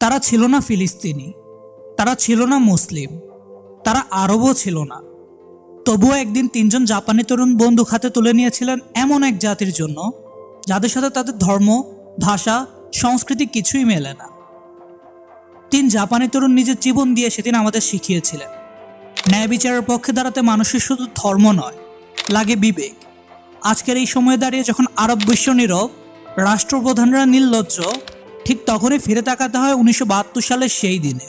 তারা ছিল না ফিলিস্তিনি, তারা ছিল না মুসলিম, তারা আরবও ছিল না। তবুও একদিন তিনজন জাপানি তরুণ বন্দুক হাতে তুলে নিয়েছিলেন এমন এক জাতির জন্য, যাদের সাথে তাদের ধর্ম, ভাষা, সংস্কৃতি কিছুই মেলে না। তিন জাপানি তরুণ নিজের জীবন দিয়ে সেদিন আমাদের শিখিয়েছিলেন, ন্যায় বিচারের পক্ষে দাঁড়াতে মানুষের শুধু ধর্ম নয়, লাগে বিবেক। আজকের এই সময়ে দাঁড়িয়ে যখন আরব বিশ্ব নীরব, রাষ্ট্রপ্রধানরা নির্লজ্জ ঠিক তখনই ফিরে তাকাতে হয় উনিশশো বাহাত্তর সালের সেই দিনে।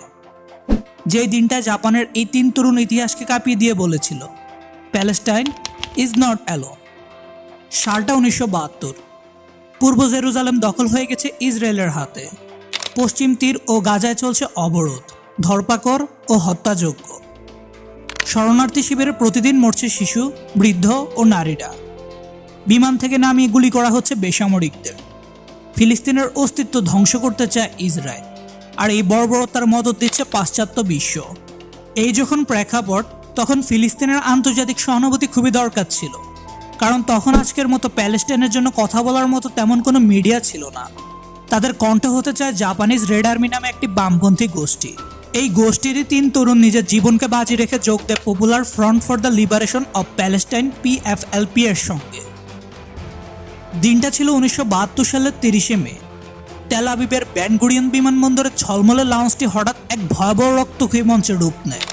যেই দিনটা জাপানের এই তিন তরুণ ইতিহাসকে কাঁপিয়ে দিয়ে বলেছিল, প্যালেস্টাইন ইজ নট অ্যালো সালটা উনিশশো বাহাত্তর। পূর্ব জেরুজালেম দখল হয়ে গেছে ইসরায়েলের হাতে। পশ্চিম তীর ও গাজায় চলছে অবরোধ, ধরপাকড় ও হত্যাযজ্ঞ। শরণার্থী শিবিরে প্রতিদিন মরছে শিশু, বৃদ্ধ ও নারীরা। বিমান থেকে নামিয়ে গুলি করা হচ্ছে বেসামরিকদের। ফিলিস্তিনের অস্তিত্ব ধ্বংস করতে চায় ইসরায়েল আর এই বর্বরতার মদত দিচ্ছে পাশ্চাত্য বিশ্ব। এই যখন প্রেক্ষাপট, তখন ফিলিস্তিনের আন্তর্জাতিক সহানুভূতি খুবই দরকার ছিল। কারণ তখন আজকের মতো প্যালেস্টাইনের জন্য কথা বলার মতো তেমন কোনো মিডিয়া ছিল না। তাদের কণ্ঠ হতে চায় জাপানিজ রেড আর্মি নামে একটি বামপন্থী গোষ্ঠী। এই গোষ্ঠীরই তিন তরুণ নিজের জীবনকে বাজি রেখে যোগ দেয় Popular Front for the Liberation of Palestine PFLP এর সঙ্গে। দিনটা ছিল উনিশশো বাহাত্তর সালের তিরিশে মে। তেল আবিবের ব্যানগুড়িয়ান বিমানবন্দরের ছলমলে লাউন্সটি হঠাৎ এক ভয়াবহ রক্তক্ষয়ী মঞ্চে রূপ নেয়।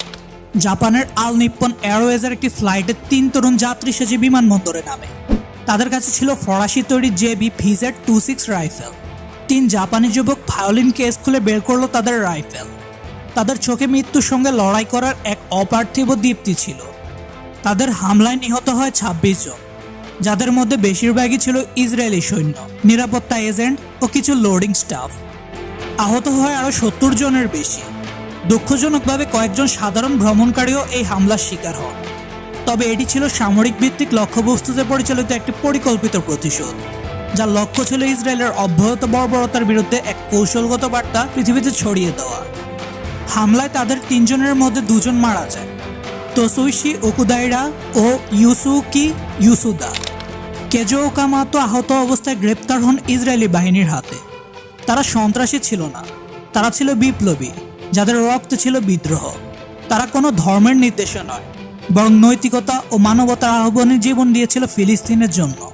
জাপানের আল নিপ্পন এয়ারওয়েজের একটি ফ্লাইটে তিন তরুণ যাত্রী সেজে বিমানবন্দরে নামে। তাদের কাছে ছিল ফরাসি তৈরি JB VZ two six rifle. তিন জাপানি যুবক ভায়োলিন কেস খুলে বের করল তাদের রাইফেল। তাদের চোখে মৃত্যুর সঙ্গে লড়াই করার এক অপার্থিব দীপ্তি ছিল। তাদের হামলায় নিহত হয় ছাব্বিশ জন। যাদের মধ্যে বেশিরভাগই ছিল ইসরায়েলি সৈন্য, নিরাপত্তা এজেন্ট ও কিছু লোডিং স্টাফ আহত হয় আরও সত্তর জনের বেশি। দুঃখজনকভাবে কয়েকজন সাধারণ ভ্রমণকারীও এই হামলার শিকার হন। তবে এটি ছিল সামরিক ভিত্তিক লক্ষ্যবস্তুতে পরিচালিত একটি পরিকল্পিত প্রতিশোধ, যার লক্ষ্য ছিল ইসরায়েলের অব্যাহত বর্বরতার বিরুদ্ধে এক কৌশলগত বার্তা পৃথিবীতে ছড়িয়ে দেওয়া। হামলায় তাদের তিনজনের মধ্যে দুজন মারা যায় তোসুইশি ওকুদাইরা ও ইউসুকি ইউসুদা। কেজো ওকামাতো আহত অবস্থায় গ্রেপ্তার হন ইসরায়েলি বাহিনীর হাতে। তারা সন্ত্রাসী ছিল না। তারা ছিল বিপ্লবী, যাদের রক্ত ছিল বিদ্রোহ। তারা কোনো ধর্মের নির্দেশে নয়, বরং নৈতিকতা ও মানবতার আহ্বানে জীবন দিয়েছিল ফিলিস্তিনের জন্য।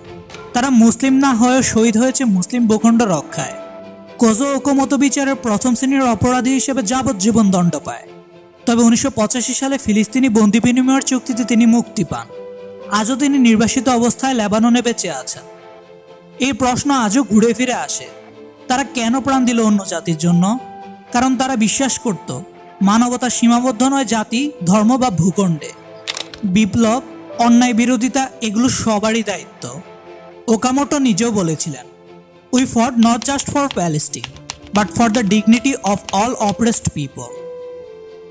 তারা মুসলিম না হয়েও শহীদ হয়েছে মুসলিম ভূখণ্ড রক্ষায়। কোজো ওকোমতো বিচারের প্রথম শ্রেণির অপরাধী হিসেবে যাবজ্জীবন দণ্ড পায়। তবে উনিশশো পঁচাশি সালে ফিলিস্তিনি বন্দি বিনিময়ের চুক্তিতে তিনি মুক্তি পান। আজও তিনি নির্বাসিত অবস্থায় লেবাননে বেঁচে আছেন। এই প্রশ্ন আজও ঘুরে ফিরে আসে। তারা কেন প্রাণ দিল অন্য জাতির জন্য? কারণ তারা বিশ্বাস করত, মানবতা সীমাবদ্ধ নয় জাতি, ধর্ম বা ভূখণ্ডে। বিপ্লব, অন্যায়, বিরোধিতা এগুলো সবারই দায়িত্ব। ওকামোটো নিজেও বলেছিলেন we for not just for Palestine but for the dignity of all oppressed people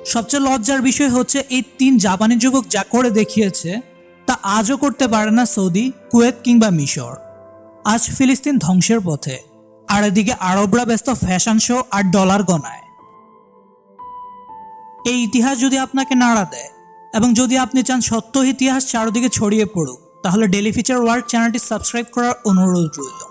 সবচেয়ে লজ্জার বিষয় হচ্ছে এই তিন জাপানি যুবক যা করে দেখিয়েছে, তা আজও করতে পারে না সৌদি, কুয়েত কিংবা মিশর। আজ ফিলিস্তিন ধ্বংসের পথে, আর এদিকে আরবরা ব্যস্ত ফ্যাশন শো আর ডলার গনায়। এই ইতিহাস যদি আপনাকে নাড়া দেয়, এবং যদি আপনি চান সত্য ইতিহাস চারদিকে ছড়িয়ে পড়ুক, তাহলে ডেলি ফিচার ওয়ার্ল্ড চ্যানেলটি সাবস্ক্রাইব করার অনুরোধ রইল।